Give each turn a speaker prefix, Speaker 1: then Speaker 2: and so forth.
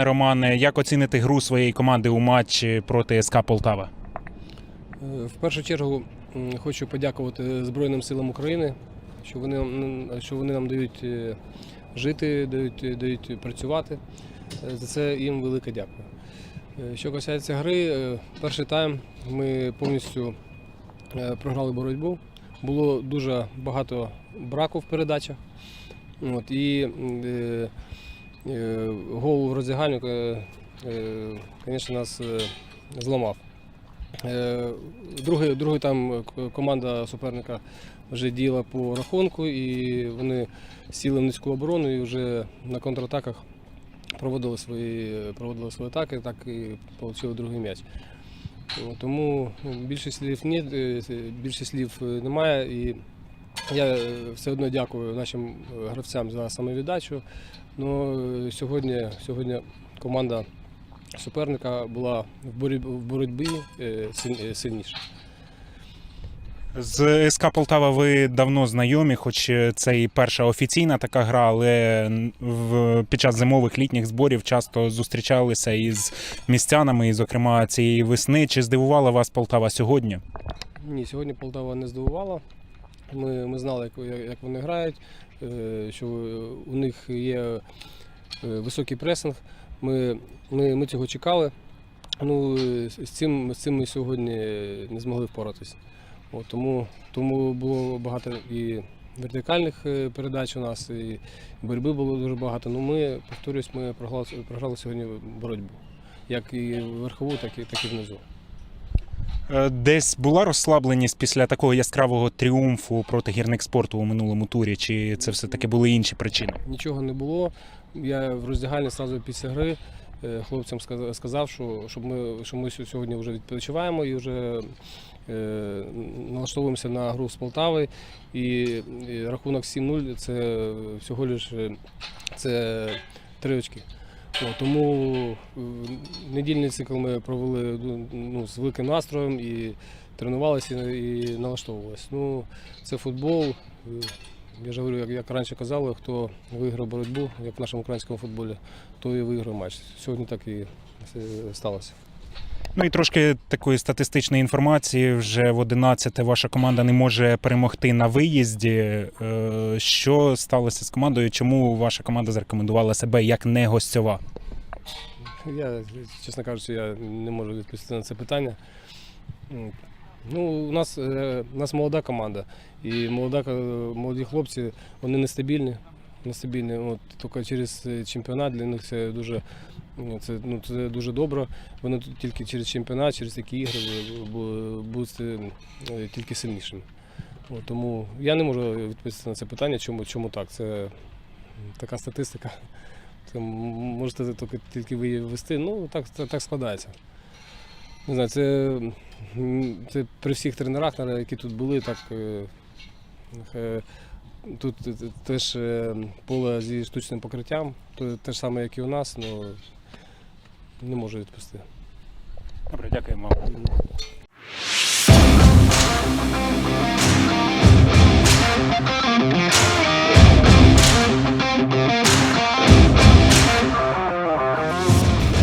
Speaker 1: пане Романе. Як оціните гру своєї команди у матчі проти СК Полтава?
Speaker 2: Е, В першу чергу хочу подякувати Збройним силам України, що вони, що вони нам дають е, жити, дають, дають працювати. Е, За це їм велике дякую. Що касається гри, перший тайм ми повністю програли боротьбу. Було дуже багато браку в передачах. От, і гол в роздягальню, е, е, звісно, нас е, зламав. Е, Другий, другий там команда суперника вже діяла по рахунку, і вони сіли в низьку оборону і вже на контратаках проводили свої, проводили свої атаки, так і отримали другий м'яч. Тому більше слів ні, е, більше слів е, немає. І я е, все одно дякую нашим е, гравцям за самовіддачу. Ну, е, сьогодні, сьогодні команда суперника була в боротьбі, в боротьбі силь- сильніша.
Speaker 1: З СК Полтава ви давно знайомі, хоч це і перша офіційна така гра, але в, під час зимових літніх зборів часто зустрічалися із містянами, і, зокрема, цієї весни. Чи здивувала вас Полтава сьогодні?
Speaker 2: Ні, сьогодні Полтава не здивувала. Ми, ми знали, як, як вони грають, е, що у них є е, високий пресинг. Ми, ми, ми цього чекали. Ну, з цим, з цим ми сьогодні не змогли впоратися. От, тому, тому було багато і вертикальних е, передач у нас, і боротьби було дуже багато. Ну, ми, повторюсь, ми програли, програли сьогодні боротьбу. Як і верхову, так і, так і внизу.
Speaker 1: Е, Десь була розслабленість після такого яскравого тріумфу проти гірник спорту у минулому турі, чи це все-таки були інші причини?
Speaker 2: Нічого не було. Я в роздягальні одразу після гри е, хлопцям сказав, що, щоб ми, що ми сьогодні вже відпочиваємо і вже е, налаштовуємося на гру з Полтави. І, і рахунок 7-0 це всього лише це три очки. Тому е, недільний цикл ми провели ну, з великим настроєм і тренувалися і налаштовувалися. Ну, це футбол. е, я ж говорю, як, як раніше казали, хто виграв боротьбу, як в нашому українському футболі, то і виграв матч. Сьогодні так і е, сталося.
Speaker 1: Ну і трошки такої статистичної інформації. Вже в 11 ваша команда не може перемогти на виїзді. Е, Що сталося з командою? Чому ваша команда зарекомендувала себе як не гостьова?
Speaker 2: Я, чесно кажучи, я не можу відповісти на це питання. Ну, у нас, е, у нас молода команда, і молода, молоді хлопці, вони нестабільні. Нестабільні. От, тільки через е, чемпіонат для них це дуже, це, ну, це дуже добре. Вони тут тільки через чемпіонат, через такі ігри бу- бу- будуть е, тільки сильнішими. От, тому я не можу відповісти на це питання, чому, чому так. Це така статистика. Це можете тільки, тільки ви. Ну, так, так складається. Не знаю, це, це при всіх тренерах, які тут були, так. е, е, Тут теж поле зі штучним покриттям, те ж саме, як і у нас, але не можу відпустити.
Speaker 1: Добре, дякуємо.